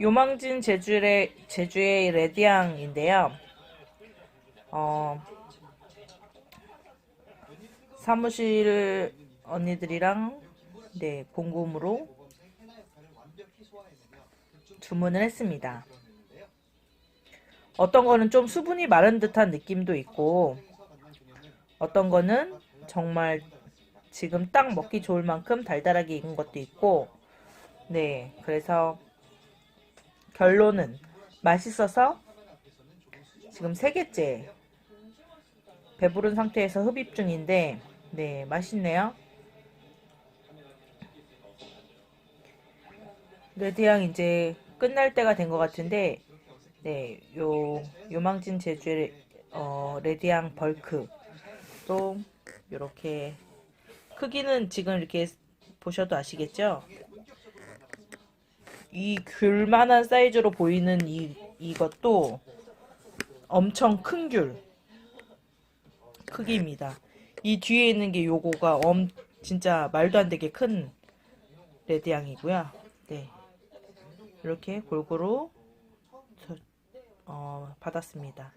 요망진 제주의, 제주의 레디앙인데요. 어, 사무실 언니들이랑 네, 공금으로 주문을 했습니다. 어떤 거는 좀 수분이 마른 듯한 느낌도 있고, 어떤 거는 정말 지금 딱 먹기 좋을 만큼 달달하게 익은 것도 있고, 네, 그래서 결론은 맛있어서 지금 세 개째 배부른 상태에서 흡입 중인데, 네, 맛있네요. 레드향 이제 끝날 때가 된 것 같은데, 네, 요, 요망진 제주의 어, 레드향 벌크. 또, 요렇게, 크기는 지금 이렇게 보셔도 아시겠죠? 이 귤만한 사이즈로 보이는 이, 이것도 엄청 큰 귤. 크기입니다. 이 뒤에 있는 게 요거가 엄, 진짜 말도 안 되게 큰 레드향이고요. 네. 이렇게 골고루 저- 어, 받았습니다.